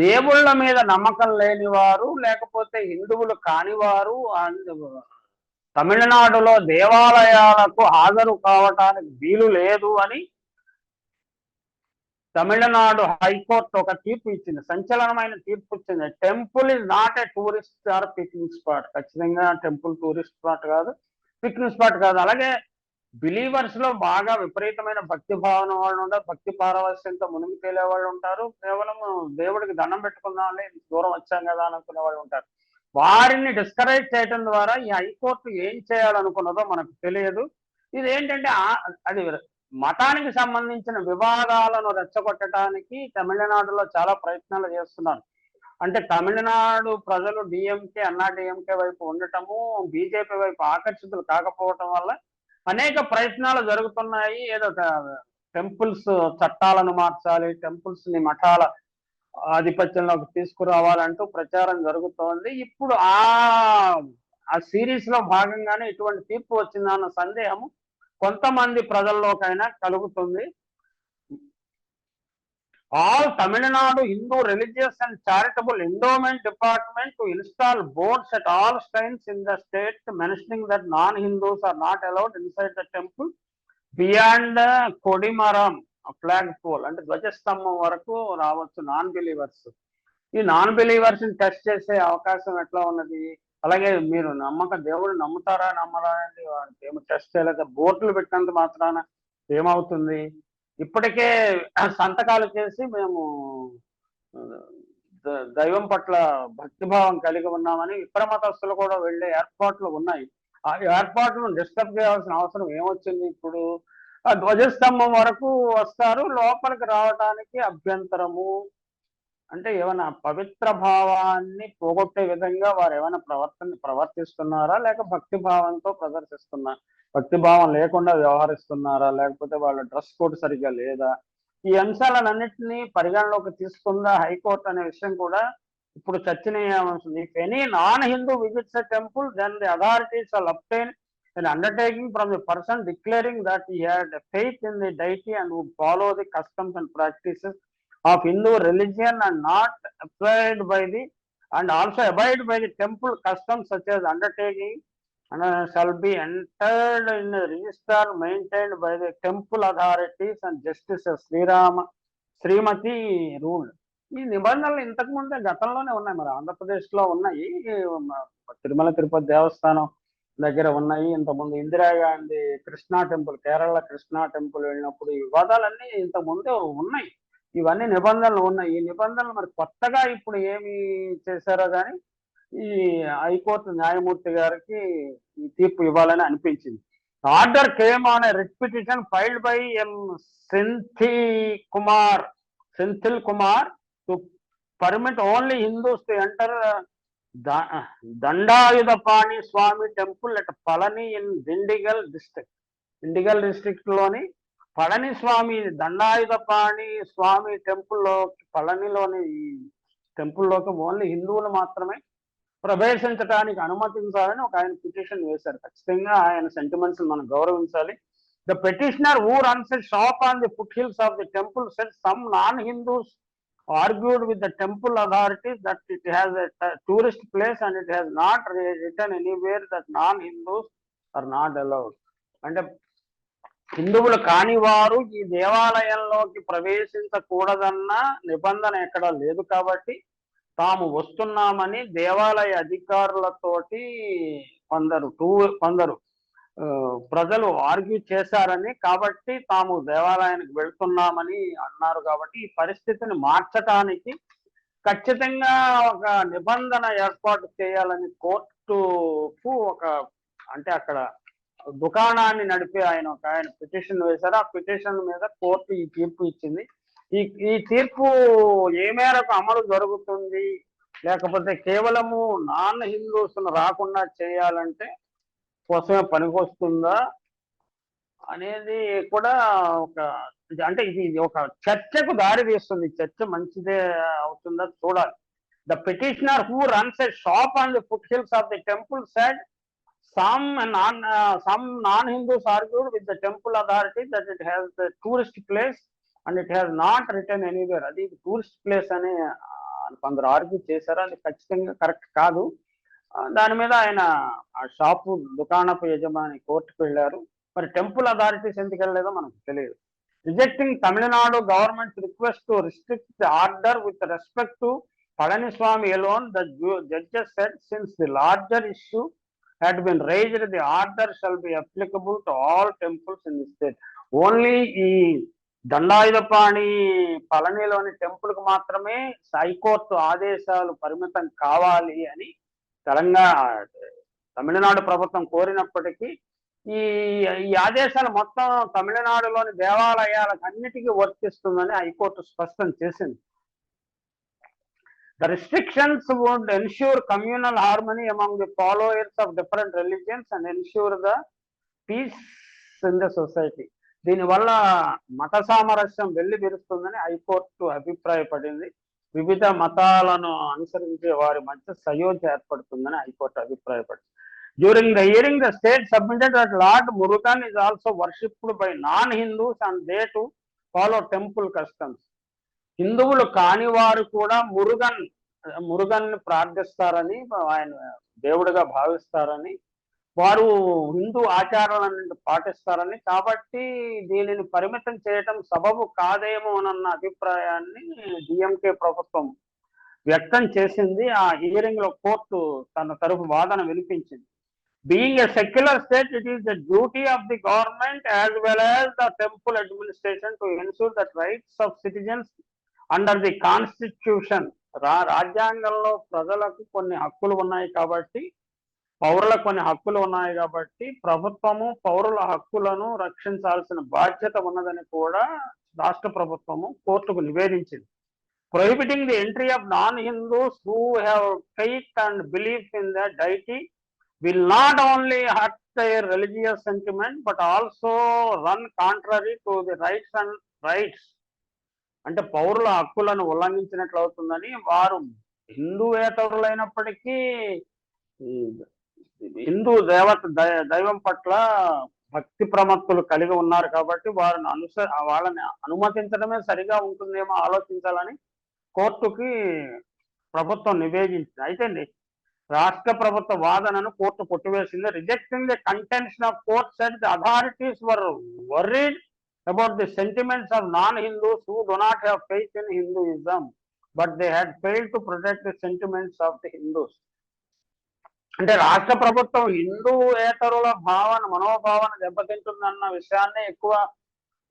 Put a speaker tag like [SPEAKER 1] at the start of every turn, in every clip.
[SPEAKER 1] దేవుళ్ళ మీద నమ్మకం లేని వారు లేకపోతే హిందువులు కానివారు అండ్ తమిళనాడులో దేవాలయాలకు హాజరు కావటానికి వీలు లేదు అని తమిళనాడు హైకోర్టు ఒక తీర్పు ఇచ్చింది. సంచలనమైన తీర్పు ఇచ్చింది. Temple is not a tourist or picnic spot. ఖచ్చితంగా టెంపుల్ టూరిస్ట్ స్పాట్ కాదు పిక్నిక్ స్పాట్ కాదు. అలాగే బిలీవర్స్లో బాగా విపరీతమైన భక్తి భావన వాళ్ళు ఉంటారు. భక్తి పారవస్యంతో మునిగి తేలే వాళ్ళు ఉంటారు. కేవలం దేవుడికి దండం పెట్టుకుందామని దూరం వచ్చాం కదా అనుకునే వాళ్ళు ఉంటారు. వారిని డిస్కరేజ్ చేయడం ద్వారా ఈ హైకోర్టు ఏం చేయాలనుకున్నదో మనకు తెలియదు. ఇది ఏంటంటే అది మతానికి సంబంధించిన వివాదాలను రెచ్చగొట్టడానికి తమిళనాడులో చాలా ప్రయత్నాలు చేస్తున్నారు. అంటే తమిళనాడు ప్రజలు డిఎంకే అన్నా డిఎంకే వైపు ఉండటము బీజేపీ వైపు ఆకర్షితులు కాకపోవటం వల్ల అనేక ప్రయత్నాలు జరుగుతున్నాయి. ఏదో టెంపుల్స్ చట్టాలను మార్చాలి టెంపుల్స్ని మఠాల ఆధిపత్యంలోకి తీసుకురావాలంటూ ప్రచారం జరుగుతోంది. ఇప్పుడు ఆ ఆ సిరీస్లో భాగంగానే ఇటువంటి తీర్పు వచ్చిందన్న సందేహం కొంతమంది ప్రజల్లోకైనా కలుగుతుంది. All Tamil Nadu Hindu religious and charitable endowment department to install boards at all shrines in the state mentioning that non-Hindus are not allowed inside the temple. Beyond కొడిమరం ఫ్లాగ్ పోల్ అంటే ధ్వజస్తంభం వరకు రావచ్చు నాన్ బిలీవర్స్ ఈ non బిలీవర్స్ని test చేసే అవకాశం ఎట్లా ఉన్నది? అలాగే మీరు నమ్మక దేవుడు నమ్ముతారా నమ్మరా అని టెస్ట్ చేయలేక బోర్డులు పెట్టినంత మాత్రాన ఏమవుతుంది? ఇప్పటికే సంతకాలు చేసి మేము దైవం పట్ల భక్తిభావం కలిగి ఉన్నామని ఇతర మతస్థులు కూడా వెళ్ళే ఏర్పాట్లు ఉన్నాయి. ఆ ఏర్పాట్లను డిస్టర్బ్ చేయాల్సిన అవసరం ఏమొచ్చింది ఇప్పుడు? ఆ ధ్వజస్తంభం వరకు వస్తారు లోపలికి రావడానికి అభ్యంతరము. అంటే ఏమైనా పవిత్ర భావాన్ని పోగొట్టే విధంగా వారు ఏమైనా ప్రవర్తన ప్రవర్తిస్తున్నారా? లేక భక్తి భావంతో ప్రదర్శిస్తున్నారా భక్తిభావం లేకుండా వ్యవహరిస్తున్నారా? లేకపోతే వాళ్ళ డ్రెస్ కోడ్ సరిగ్గా లేదా? ఈ అంశాలన్నింటినీ పరిగణలోకి తీసుకుందా హైకోర్టు అనే విషయం కూడా ఇప్పుడు చర్చనీయాల్సింది if any non Hindu visits a temple then the authorities are obtain an undertaking from the person declaring that he had faith in the deity and would follow the customs and practices of Hindu religion and not applied by the and also abide by the temple customs such undertaking and uh, shall be entered in a register maintained by the temple authorities and justices Srirama Srimathy rule ఈ నిబంధనలు ఇంతకు ముందే గతంలోనే ఉన్నాయి మరి. ఆంధ్రప్రదేశ్లో ఉన్నాయి తిరుమల తిరుపతి దేవస్థానం దగ్గర ఉన్నాయి. ఇంతకుముందు ఇందిరాగాంధీ కృష్ణా టెంపుల్ కేరళ కృష్ణా టెంపుల్ వెళ్ళినప్పుడు ఈ వివాదాలన్నీ ఇంతకుముందే ఉన్నాయి. ఇవన్నీ నిబంధనలు ఉన్నాయి. ఈ నిబంధనలు మరి కొత్తగా ఇప్పుడు ఏమి చేశారో కానీ ఈ హైకోర్టు న్యాయమూర్తి గారికి ఈ తీర్పు ఇవ్వాలని అనిపించింది. Order came on writ petition filed by M సింథి Kumar Senthil Kumar to permit only Hindus to enter Dandayudhapani Swami temple at Palani in Dindigul district. Dindigul డిస్ట్రిక్ట్లోని Palani Swami Dandayudhapani Swami టెంపుల్లో పళనిలోని ఈ టెంపుల్లోకి ఓన్లీ హిందువులు మాత్రమే ప్రవేశించడానికి అనుమతించాలని ఒక ఆయన పిటిషన్ వేశారు. ఖచ్చితంగా ఆయన సెంటిమెంట్స్ మనం గౌరవించాలి. The petitioner who runs a shop on the foot hills of the temple said some non Hindus argued with the temple authorities that it has a t- tourist place and it has not re- written anywhere that non-Hindus అంటే హిందువులు కాని వారు ఈ దేవాలయంలోకి ప్రవేశించకూడదన్న నిబంధన ఎక్కడ లేదు కాబట్టి తాము వస్తున్నామని దేవాలయ అధికారులతోటి కొందరు టూ కొందరు ప్రజలు ఆర్గ్యూ చేశారని కాబట్టి తాము దేవాలయానికి వెళ్తున్నామని అన్నారు కాబట్టి ఈ పరిస్థితిని మార్చటానికి ఖచ్చితంగా ఒక నిబంధన ఏర్పాటు చేయాలని కోర్టుకు ఒక అంటే అక్కడ దుకాణాన్ని నడిపే ఆయన ఒక ఆయన పిటిషన్ వేశారు. ఆ పిటిషన్ మీద కోర్టు ఈ తీర్పు ఇచ్చింది. ఈ ఈ తీర్పు ఏ మేరకు అమలు జరుగుతుంది? లేకపోతే కేవలము నాన్ హిందూస్ రాకుండా చేయాలంటే కోసమే పనికొస్తుందా? అనేది కూడా ఒక అంటే ఇది ఒక చర్చకు దారి తీస్తుంది చర్చ మంచిదే అవుతుందా చూడాలి. The petitioner who runs a shop on the foot hills of the temple said some non uh, some non-Hindus argued with the temple authority that it has a tourist place and it has not written anywhere అది tourist place అని కొందరు argue చేశారు. అది ఖచ్చితంగా correct కాదు. దాని మీద ఆయన ఆ షాపు దుకాణపు యజమాని కోర్టుకు వెళ్ళారు. మరి టెంపుల్ అథారిటీస్ ఎందుకు వెళ్ళలేదో మనకు తెలియదు. Rejecting Tamil Nadu government request to restrict the order with respect to Palaniswami alone the judges said since the larger issue had been raised the order shall be applicable to all temples in the state only ఈ దండాయుధపాణి పళనిలోని టెంపుల్కు మాత్రమే high court ఆదేశాలు పరిమితం కావాలి అని తెలంగాణ తమిళనాడు ప్రభుత్వం కోరినప్పటికీ ఈ ఈ ఆదేశాలు మొత్తం తమిళనాడులోని దేవాలయాలకు అన్నిటికీ వర్తిస్తుందని హైకోర్టు స్పష్టం చేసింది. The restrictions would ensure communal harmony among the followers of different religions and ensure the peace in the society దీనివల్ల మత సామరస్యం వెళ్ళి విరుస్తుందని హైకోర్టు అభిప్రాయపడింది. వివిధ మతాలను అనుసరించే వారి మధ్య సయోధ్య ఏర్పడుతుందని హైకోర్టు అభిప్రాయపడింది. During the hearing the state submitted that Lord Murugan is also worshipped by non Hindus and they to follow temple customs హిందువులు కాని వారు కూడా మురుగన్ మురుగన్ ప్రార్థిస్తారని ఆయన దేవుడిగా భావిస్తారని వారు హిందూ ఆచారాలను పాటిస్తారని కాబట్టి దీనిని పరిమితం చేయటం సబబు కాదేమోనన్న అభిప్రాయాన్ని డిఎంకే ప్రభుత్వం వ్యక్తం చేసింది. ఆ హియరింగ్లో కోర్టు తన తరఫు వాదన వినిపించింది. Being a secular state it is the duty of the government as well as the temple administration to ensure that rights of citizens under the constitution రా రాజ్యాంగంలో ప్రజలకు కొన్ని హక్కులు ఉన్నాయి కాబట్టి పౌరులకు కొన్ని హక్కులు ఉన్నాయి కాబట్టి ప్రభుత్వము పౌరుల హక్కులను రక్షించాల్సిన బాధ్యత ఉన్నదని కూడా రాష్ట్ర ప్రభుత్వము కోర్టుకు నివేదించింది. Prohibiting the entry of non Hindus who have faith and belief in the deity will not only hurt their religious sentiment but also run contrary to the rights and rights అంటే పౌరుల హక్కులను ఉల్లంఘించినట్లు అవుతుందని వారు హిందూయేతరులైనప్పటికీ ఈ హిందూ దేవత దై- దైవం పట్ల భక్తి ప్రమత్తులు కలిగి ఉన్నారు కాబట్టి వారిని అనుస వాళ్ళని అనుమతించడమే సరిగా ఉంటుందేమో ఆలోచించాలని కోర్టుకి ప్రభుత్వం నివేదించింది. అయితే అండి, రాష్ట్ర ప్రభుత్వ వాదనను కోర్టు కొట్టివేసింది. Rejecting the contention of court said the authorities were worried about the sentiments of non Hindus who do not have faith in Hinduism but they had fail to protect the sentiments of the Hindus. అంటే రాష్ట్ర ప్రభుత్వం హిందూయేతరుల భావన మనోభావన దెబ్బతింటుందన్న విషయాన్ని ఎక్కువ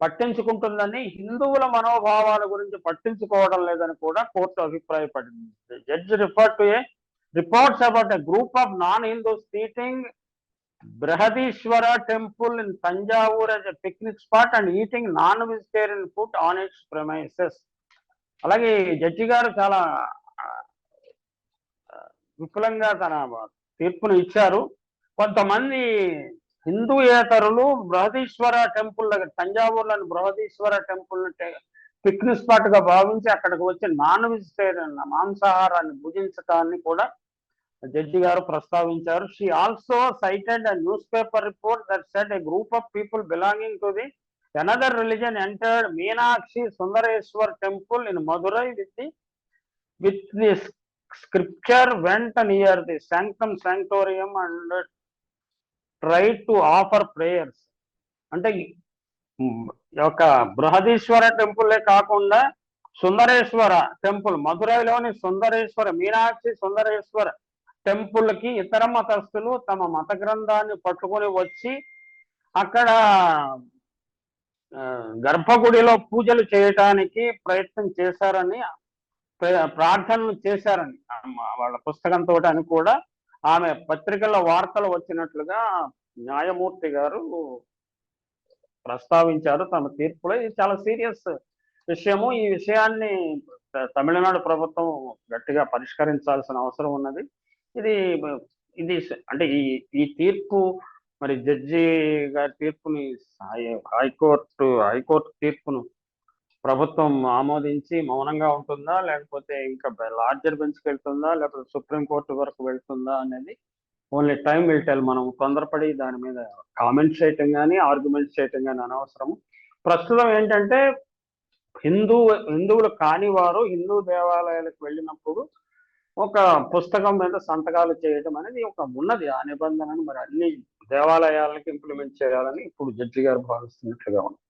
[SPEAKER 1] పట్టించుకుంటుందని హిందువుల మనోభావాల గురించి పట్టించుకోవడం లేదని కూడా కోర్టు అభిప్రాయపడింది. Judge refer to a reports about a group of non Hindus eating Brihadeeswara temple in Thanjavur as a picnic spot and eating non vegetarian food on its premises అలాగే జడ్జి గారు చాలా విపులంగా తన తీర్పును ఇచ్చారు. కొంతమంది హిందూయేతరులు బృహదీశ్వర టెంపుల్ దగ్గర తంజావూర్లోని బృహదీశ్వర టెంపుల్ పిక్నిక్ స్పాట్గా భావించి అక్కడికి వచ్చి నాన్ వెజిటేరియన్ మాంసాహారాన్ని భుజించటాన్ని కూడా జడ్జి గారు ప్రస్తావించారు. She also cited a newspaper report that said a group of people belonging to the another religion entered Meenakshi Sundareswar temple in Madurai with the with the scripture went near the sanctum sanctorium and try to offer prayers అంటే ఒక యొక్క బృహదీశ్వర టెంపులే కాకుండా Sundareswara temple మధురైలోని సుందరేశ్వర మీనాక్షి సుందరేశ్వర టెంపుల్కి ఇతర మతస్థులు తమ మత గ్రంథాన్ని పట్టుకొని వచ్చి అక్కడ గర్భగుడిలో పూజలు చేయటానికి ప్రయత్నం చేశారని ప్రార్థనలు చేశారని వాళ్ళ పుస్తకంతో అని కూడా ఆమె పత్రికల్లో వార్తలు వచ్చినట్లుగా న్యాయమూర్తి గారు ప్రస్తావించారు. తమ తీర్పులో ఇది చాలా సీరియస్ విషయము. ఈ విషయాన్ని తమిళనాడు ప్రభుత్వం గట్టిగా పరిష్కరించాల్సిన అవసరం ఉన్నది. ఇది ఇది అంటే ఈ ఈ తీర్పు మరి జడ్జి గారి తీర్పుని హైకోర్టు హైకోర్టు తీర్పును ప్రభుత్వం ఆమోదించి మౌనంగా ఉంటుందా? లేకపోతే ఇంకా లార్జర్ బెంచ్కి వెళ్తుందా? లేకపోతే సుప్రీం కోర్టు వరకు వెళ్తుందా అనేది ఓన్లీ టైం విల్ టెల్. మనం తొందరపడి దాని మీద కామెంట్స్ చేయటం కానీ ఆర్గ్యుమెంట్స్ చేయటం కానీ అనవసరం ప్రస్తుతం ఏంటంటే హిందూ హిందువులు కాని వారు హిందూ దేవాలయాలకు వెళ్ళినప్పుడు ఒక పుస్తకం మీద సంతకాలు చేయడం అనేది ఒక ఉన్నది ఆ నిబంధనను మరి అన్ని దేవాలయాలకు ఇంప్లిమెంట్ చేయాలని ఇప్పుడు జడ్జి గారు భావిస్తున్నట్లుగా ఉంది.